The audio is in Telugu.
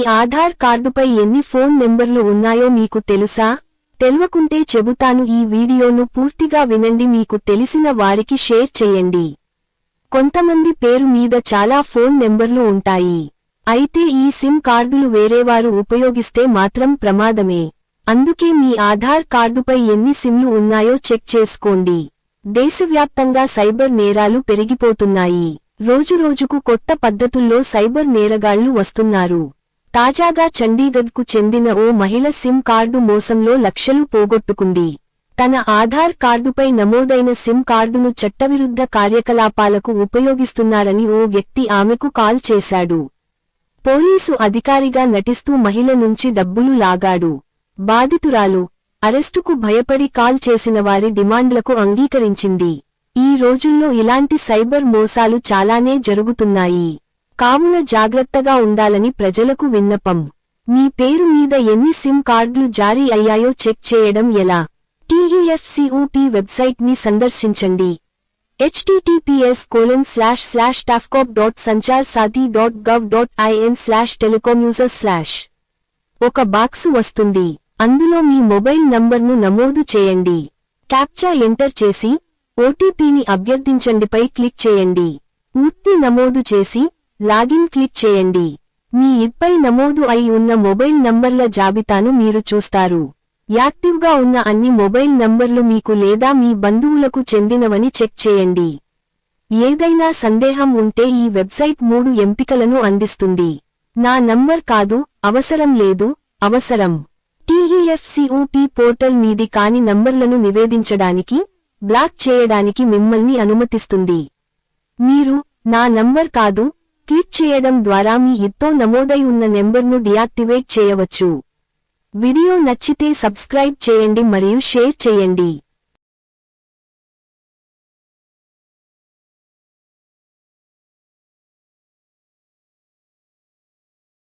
మీ ఆధార్ కార్డుపై ఎన్ని ఫోన్ నెంబర్లు ఉన్నాయో మీకు తెలుసా? తెల్వకుంటే చెబుతాను ఈ వీడియోను పూర్తిగా వినండి మీకు తెలిసిన వారికి షేర్ చేయండి. కొంతమంది పేరు మీద చాలా ఫోన్ నెంబర్లు ఉంటాయి. అయితే ఈ సిమ్ కార్డులు వేరేవారు ఉపయోగిస్తే మాత్రం ప్రమాదమే. అందుకే మీ ఆధార్ కార్డుపై ఎన్ని సిమ్లు ఉన్నాయో చెక్ చేసుకోండి. దేశవ్యాప్తంగా సైబర్ నేరాలు పెరిగిపోతున్నాయి. రోజురోజుకు కొత్త పద్ధతుల్లో సైబర్ నేరగాళ్ళు వస్తున్నారు. తాజాగా చండీగఢ్కు చెందిన ఓ మహిళ సిమ్ కార్డు మోసంలో లక్షలు పోగొట్టుకుంది. తన ఆధార్ కార్డుపై నమోదైన సిమ్ కార్డును చట్టవిరుద్ధ కార్యకలాపాలకు ఉపయోగిస్తున్నారని ఓ వ్యక్తి ఆమెకు కాల్ చేశాడు. పోలీసు అధికారిగా నటిస్తూ మహిళ నుంచి డబ్బులు లాగాడు. బాధితురాలు అరెస్టుకు భయపడి కాల్ చేసిన వారి డిమాండ్లకు అంగీకరించింది. ఈ రోజుల్లో ఇలాంటి సైబర్ మోసాలు చాలానే జరుగుతున్నాయి. కావున జాగ్రత్తగా ఉండాలని ప్రజలకు విన్నపం. మీ పేరు మీద ఎన్ని సిమ్ కార్డులు జారీ అయ్యాయో చెక్ చేయడం ఎలా? టీఈఎఫ్సిఓపి వెబ్సైట్ని సందర్శించండి. https colon slash slash TAFCOP dot Sanchar Saathi dot gov dot IN slash telecom user slash ఒక బాక్సు వస్తుంది. అందులో మీ మొబైల్ నంబర్ను నమోదు చేయండి. క్యాప్చా ఎంటర్ చేసి ఓటీపీని అభ్యర్థించండిపై క్లిక్ చేయండి. ఊత్ని నమోదు చేసి లాగిన్ క్లిక్ చేయండి. మీ ఇద్పై నమోదు అయి ఉన్న మొబైల్ నంబర్ల జాబితాను మీరు చూస్తారు. యాక్టివ్గా ఉన్న అన్ని మొబైల్ నంబర్లు మీకు లేదా మీ బంధువులకు చెందినవని చెక్ చేయండి. ఏదైనా సందేహం ఉంటే ఈ వెబ్సైట్ మూడు ఎంపికలను అందిస్తుంది. నా నంబర్ కాదు అవసరం లేదు అవసరం. టీఈఎఫ్సిఓపి పోర్టల్ మీది కాని నంబర్లను నివేదించడానికి బ్లాక్ చేయడానికి మిమ్మల్ని అనుమతిస్తుంది. మీరు నా నంబర్ కాదు క్లిక్ చేయడం ద్వారా మీ ఇత్తో నమోదై ఉన్న నెంబర్ను డియాక్టివేట్ చేయవచ్చు. వీడియో నచ్చితే సబ్స్క్రైబ్ చేయండి మరియు షేర్ చేయండి.